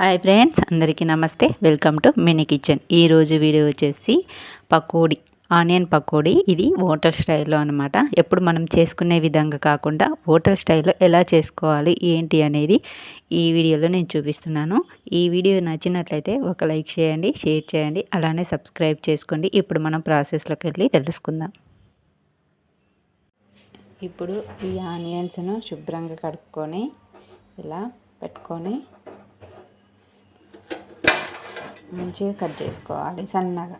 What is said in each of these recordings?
Hi friends అందరికీ నమస్తే. Welcome to mini kitchen. ఈరోజు వీడియో వచ్చేసి పకోడీ ఆనియన్ పకోడీ. ఇది హోటల్ స్టైల్లో అనమాట ఎప్పుడు మనం చేసుకునే విధంగా కాకుండా హోటల్ స్టైల్లో ఎలా చేసుకోవాలి ఏంటి అనేది ఈ వీడియోలో నేను చూపిస్తున్నాను. ఈ వీడియో నచ్చినట్లయితే ఒక లైక్ చేయండి షేర్ చేయండి అలానే సబ్స్క్రైబ్ చేసుకోండి. ఇప్పుడు మనం ప్రాసెస్లోకి వెళ్ళి తెలుసుకుందాం. ఇప్పుడు ఈ ఆనియన్స్ను శుభ్రంగా కడుక్కొని ఇలా పెట్టుకొని మంచిగా కట్ చేసుకోవాలి సన్నగా.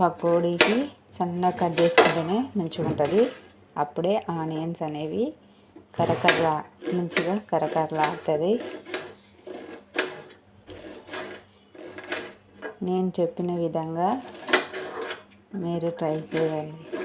పకోడీకి సన్నగా కట్ చేసుకుంటేనే మంచిగా ఉంటుంది. అప్పుడే ఆనియన్స్ అనేవి కరకరలా మంచిగా కరకరలాడుతుంది నేను చెప్పిన విధంగా మీరు ట్రై చేయండి.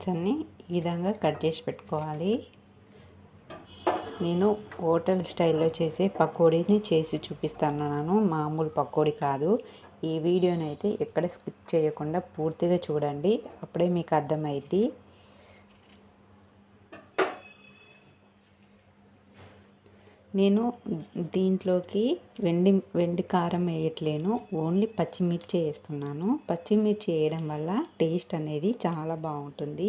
ఆనియన్స్ అన్నీ ఈ విధంగా కట్ చేసి పెట్టుకోవాలి. నేను హోటల్ స్టైల్లో చేసే పకోడీని చేసి చూపిస్తున్నాను మామూలు పకోడీ కాదు. ఈ వీడియోని అయితే ఎక్కడ స్కిప్ చేయకుండా పూర్తిగా చూడండి. అప్పుడే మీకు అర్థమైద్ది. నేను దీంట్లోకి వెండి వెండి కారం వేయట్లేను. ఓన్లీ పచ్చిమిర్చి వేస్తున్నాను. పచ్చిమిర్చి వేయడం వల్ల టేస్ట్ అనేది చాలా బాగుంటుంది.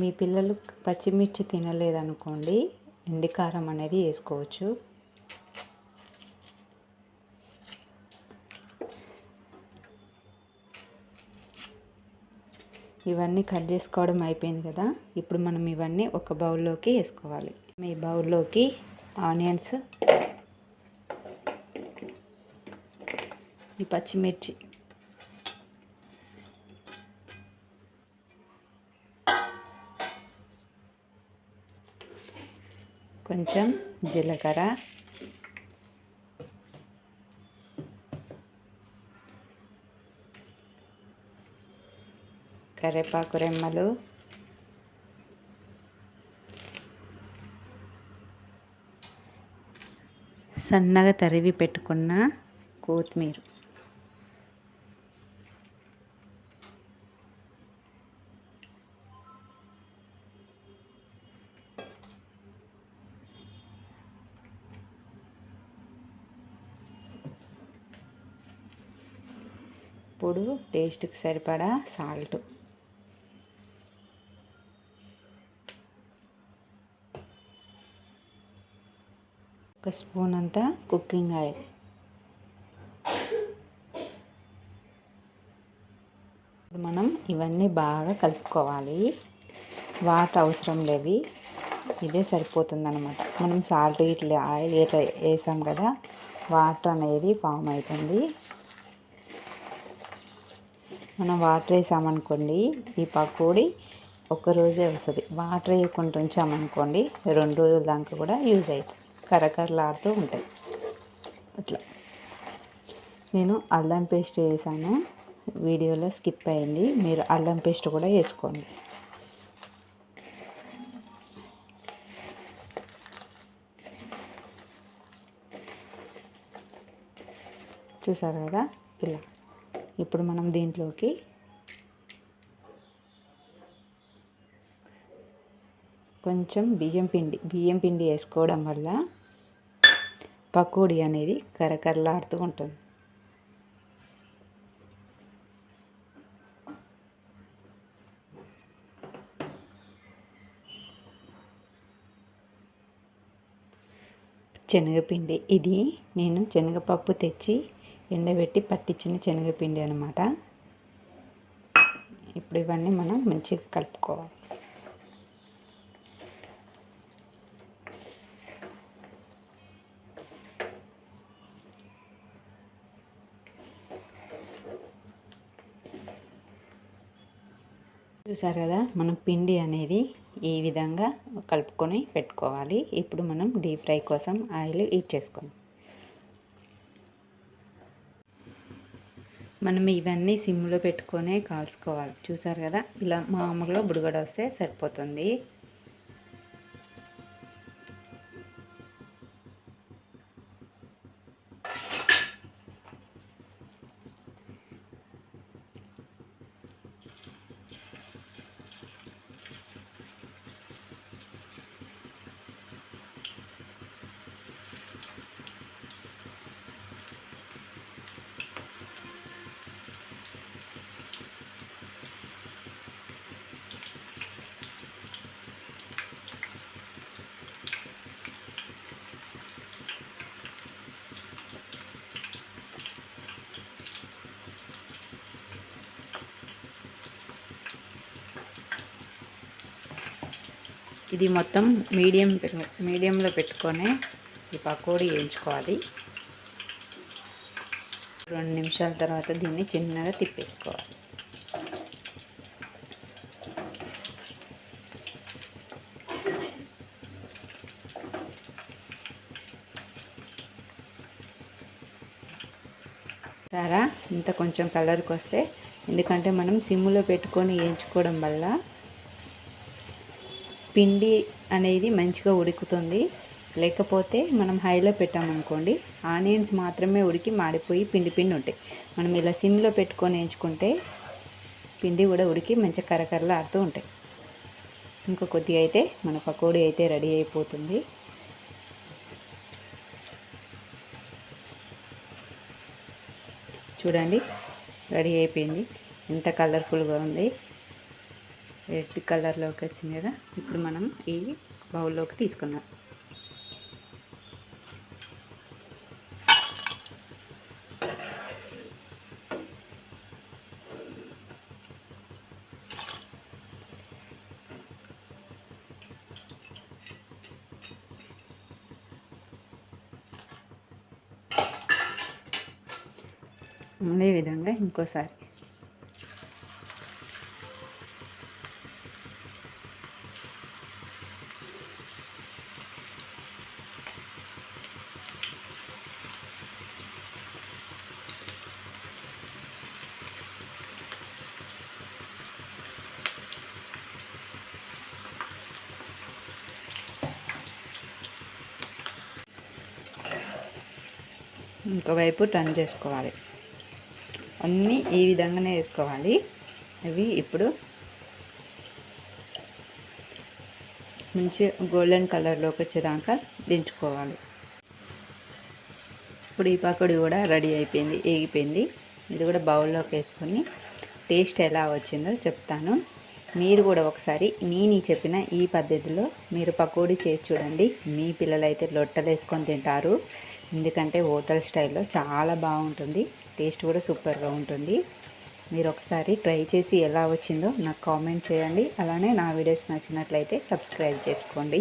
మీ పిల్లలు పచ్చిమిర్చి తినలేదనుకోండి ఎండికారం అనేది వేసుకోవచ్చు. ఇవన్నీ కట్ చేసుకోవడం అయిపోయింది కదా. ఇప్పుడు మనం ఇవన్నీ ఒక బౌల్లోకి వేసుకోవాలి. ఈ బౌల్లోకి ఆనియన్స్ ఈ పచ్చిమిర్చి కొంచెం జీలకర్ర కరివేపాకు రెమ్మలు. సన్నగా తరివి పెట్టుకున్న కొత్తిమీర. ఇప్పుడు టేస్ట్కి సరిపడా సాల్ట్. ఒక స్పూన్ అంతా కుకింగ్ ఆయిల్. మనం ఇవన్నీ బాగా కలుపుకోవాలి. వాటర్ అవసరం లేవి. ఇదే సరిపోతుందన్నమాట. మనం సాల్ట్ ఇట్లా ఆయిల్ ఇట్లా వేసాం కదా వాటర్ అనేది ఫామ్ అవుతుంది. మనం వాటర్ వేసామనుకోండి ఈ పకోడీ ఒక్కరోజే వస్తుంది. వాటర్ వేయకుండా ఉంచామనుకోండి రెండు రోజుల దాకా కూడా యూజ్ అవుతుంది. కరకరలాడుతూ ఉంటాయి. అట్లా. నేను అల్లం పేస్ట్ వేసాను. వీడియోలో స్కిప్ అయింది. మీరు అల్లం పేస్ట్ కూడా వేసుకోండి. చూసారు కదా? ఇలా. ఇప్పుడు మనం దీంట్లోకి కొంచెం బియ్యం పిండి బియ్యం పిండి వేసుకోవడం వల్ల పకోడీ అనేది కరకరలాడుతూ ఉంటుంది. శనగపిండి ఇది నేను శనగపప్పు తెచ్చి ఎండబెట్టి పట్టించిన శనగపిండి అనమాట ఇప్పుడు ఇవన్నీ మనం మంచిగా కలుపుకోవాలి. చూసారు కదా మనం పిండి అనేది ఈ విధంగా కలుపుకొని పెట్టుకోవాలి. ఇప్పుడు మనం డీప్ ఫ్రై కోసం ఆయిల్ ఇచ్చేసుకోండి మనం ఇవన్నీ సిమ్లో పెట్టుకొనే కాల్చుకోవాలి. చూసారు కదా ఇలా మామూలుగా బుడగడ వస్తే సరిపోతుంది. ఇది మొత్తం మీడియం మీడియంలో పెట్టుకొని ఈ పకోడీ వేయించుకోవాలి. రెండు నిమిషాల తర్వాత దీన్ని చిన్నగా తిప్పేసుకోవాలి. సారా ఇంత కొంచెం కలర్కి వస్తే ఎందుకంటే మనం సిమ్లో పెట్టుకొని వేయించుకోవడం వల్ల పిండి అనేది మంచిగా ఉడుకుతుంది. లేకపోతే మనం హైలో పెట్టామనుకోండి ఆనియన్స్ మాత్రమే ఉడికి మాడిపోయి పిండి పిండి ఉంటాయి. మనం ఇలా సిమ్లో పెట్టుకొని వేయించుకుంటే పిండి కూడా ఉడికి మంచిగా కరకరలు ఆడుతూ ఉంటాయి. ఇంకా కొద్దిగా అయితే మన పకోడీ అయితే రెడీ అయిపోతుంది. చూడండి రెడీ అయిపోయింది. ఎంత కలర్ఫుల్గా ఉంది. రెడ్ కలర్లోకి వచ్చింది కదా ఇప్పుడు మనం ఈ బౌల్లోకి తీసుకున్నాం అదే విధంగా ఇంకోసారి. ఇంకోవైపు టర్న్ చేసుకోవాలి. అన్నీ ఈ విధంగానే వేసుకోవాలి. అవి ఇప్పుడు మంచి గోల్డెన్ కలర్లోకి వచ్చేదాకా దించుకోవాలి. ఇప్పుడు ఈ పకోడీ కూడా రెడీ అయిపోయింది ఏగిపోయింది. ఇది కూడా బౌల్లోకి వేసుకొని టేస్ట్ ఎలా వచ్చిందో చెప్తాను. మీరు కూడా ఒకసారి నేను చెప్పిన ఈ పద్ధతిలో మీరు పకోడీ చేసి చూడండి. మీ పిల్లలైతే లొట్టలు వేసుకొని తింటారు. ఎందుకంటే హోటల్ స్టైల్లో చాలా బాగుంటుంది. టేస్ట్ కూడా సూపర్గా ఉంటుంది. మీరు ఒకసారి ట్రై చేసి ఎలా వచ్చిందో నాకు కామెంట్ చేయండి. అలానే నా వీడియోస్ నచ్చినట్లయితే సబ్స్క్రైబ్ చేసుకోండి.